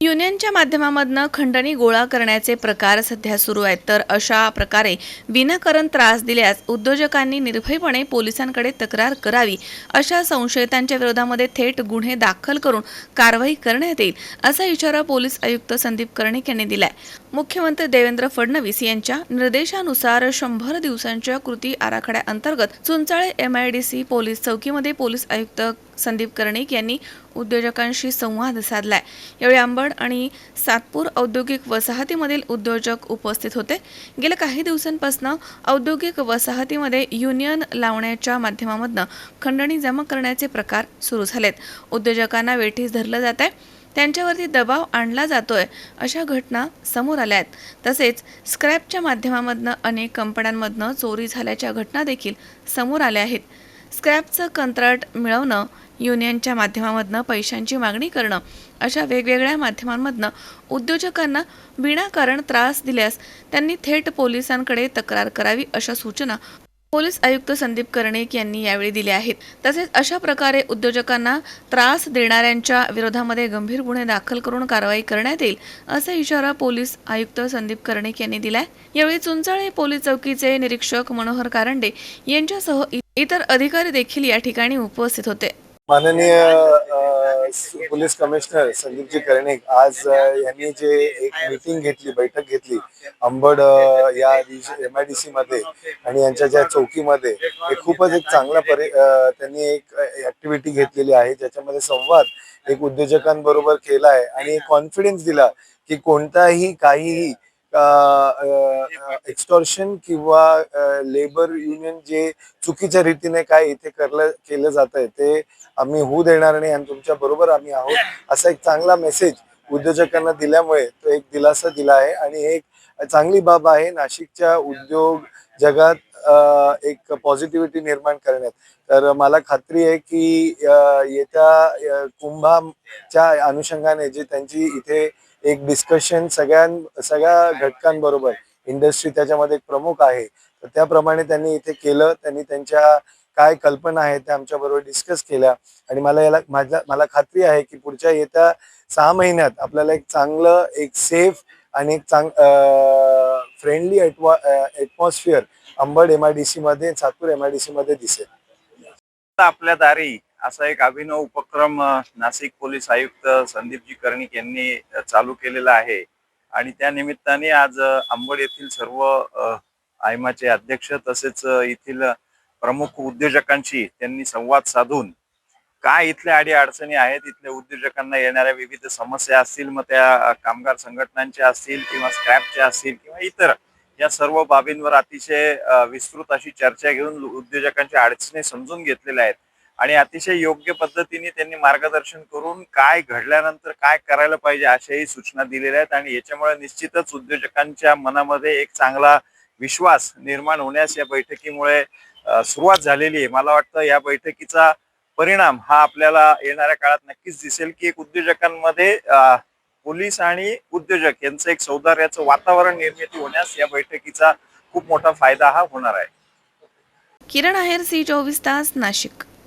युनियनच्या माध्यमामधनं खंडणी गोळा करण्याचे प्रकार सध्या सुरू आहेत. तर अशा प्रकारे विनाकारण त्रास दिल्यास उद्योजकांनी निर्भयपणे पोलिसांकडे तक्रार करावी. अशा संशयितांच्या विरोधामध्ये थेट गुन्हे दाखल करून कारवाई करण्यात येईल असा इशारा पोलीस आयुक्त संदीप कर्णिक यांनी दिलाय. मुख्यमंत्री देवेंद्र फडणवीस यांच्या निर्देशानुसार शंभर दिवसांच्या कृती आराखड्याअंतर्गत चुंचाळे एमआयडीसी पोलीस चौकीमध्ये पोलीस आयुक्त संदीप कर्णिक यांनी उद्योजकांशी संवाद साधलाय. यावेळी अंबड आणि सातपूर औद्योगिक वसाहतीमधील उद्योजक उपस्थित होते. गेल्या काही दिवसांपासून औद्योगिक वसाहतीमध्ये युनियन लावण्याच्या माध्यमामधनं खंडणी जमा करण्याचे प्रकार सुरू झालेत. उद्योजकांना वेठीस धरलं जात आहे त्यांच्यावरती दबाव आणला जातोय अशा घटना समोर आल्या आहेत. तसेच स्क्रॅपच्या माध्यमामधनं अनेक कंपन्यांमधनं चोरी झाल्याच्या घटना देखील समोर आल्या आहेत. स्क्रॅपचं कंत्राट मिळवणं युनियनच्या माध्यमामधनं पैशांची मागणी करणं अशा वेगवेगळ्या माध्यमांमधनं उद्योजकांना विनाकारण त्रास दिल्यास त्यांनी थेट पोलिसांकडे तक्रार करावी अशा सूचना पोलीस आयुक्त संदीप कर्णिक यांनी यावेळी दिल्या आहेत. तसेच अशा प्रकारे उद्योजकांना त्रास देणाऱ्यांच्या विरोधामध्ये गंभीर गुन्हे दाखल करून कारवाई करण्यात येईल असा इशारा पोलीस आयुक्त संदीप कर्णिक यांनी दिलाय. यावेळी चुंचाळे पोलीस चौकीचे निरीक्षक मनोहर कारंडे यांच्यासह इ- इतर अधिकारी देखील या ठिकाणी उपस्थित होते. माननीय पोलीस कमिशनर संदीपजी कर्णिक आज यांनी जे एक मीटिंग घेतली बैठक घेतली अंबड या एम आय डी सी मध्ये आणि यांच्या ज्या चौकीमध्ये हे खूपच एक चांगला परि त्यांनी एक ऍक्टिव्हिटी घेतलेली आहे ज्याच्यामध्ये संवाद एक उद्योजकांबरोबर केला आहे आणि कॉन्फिडन्स दिला की कोणताही काहीही एक्स्टॉर्शन किंवा लेबर युनियन जे चुकीच्या रीतीने काय इथे करलं केलं जात आहे ते आम्ही होऊ देणार नाही आणि तुमच्या बरोबर आम्ही आहोत असा एक चांगला मेसेज उद्योजकांना दिल्यामुळे तो एक दिलासा दिला आहे. आणि एक चांगली बाब आहे नाशिकच्या उद्योग जगात एक पॉझिटिव्हिटी निर्माण करण्यात. तर मला खात्री आहे की येत्या कुंभाच्या अनुषंगाने जे त्यांची इथे एक डिस्कशन सगळ्यां सगळ्या घटकांबरोबर. इंडस्ट्री त्याच्यामध्ये एक प्रमुख आहे. तर त्याप्रमाणे त्यांनी इथे केलं. त्यांनी त्यांच्या काय कल्पना आहेत त्या आमच्याबरोबर डिस्कस केल्या. आणि मला याला माझ्या मला खात्री आहे की पुढच्या येत्या सहा महिन्यात आपल्याला एक चांगलं एक सेफ आणि एक चांग friendly atmosphere Ambad M I D सीमध्ये सातपूर एम आय डी सीमध्ये दिसेल. आपल्या दारी असा एक अभिनव उपक्रम नाशिक पोलीस आयुक्त संदीपजी कर्णिक यांनी चालू केलेला आहे. आणि त्या निमित्ताने आज आंबड येथील सर्व आयमाचे अध्यक्ष तसेच येथील प्रमुख उद्योजकांशी त्यांनी संवाद साधून काय इथल्या अडी अडचणी आहेत इथल्या उद्योजकांना येणाऱ्या विविध समस्या असतील मग त्या कामगार संघटनांच्या असतील किंवा स्क्रॅपच्या असतील किंवा इतर या सर्व बाबींवर अतिशय विस्तृत अशी चर्चा घेऊन उद्योजकांच्या अडचणी समजून घेतलेल्या आहेत. आणि अतिशय योग्य पद्धतीने त्यांनी मार्गदर्शन करून काय घडल्यानंतर काय करायला पाहिजे अशाही सूचना दिलेल्या आहेत. आणि याच्यामुळे निश्चितच उद्योजकांच्या मनामध्ये एक चांगला विश्वास निर्माण होण्यास या बैठकीमुळे सुरुवात झालेली आहे. मला वाटतं या बैठकीचा परिणाम हा आपल्याला येणाऱ्या काळात नक्कीच दिसेल की एक उद्योजकांमध्ये पोलीस आणि उद्योजक यांचं एक सौदार्याचं वातावरण निर्मिती होण्यास या बैठकीचा खूप मोठा फायदा हा होणार आहे. किरण आहेर सी चोवीस तास नाशिक.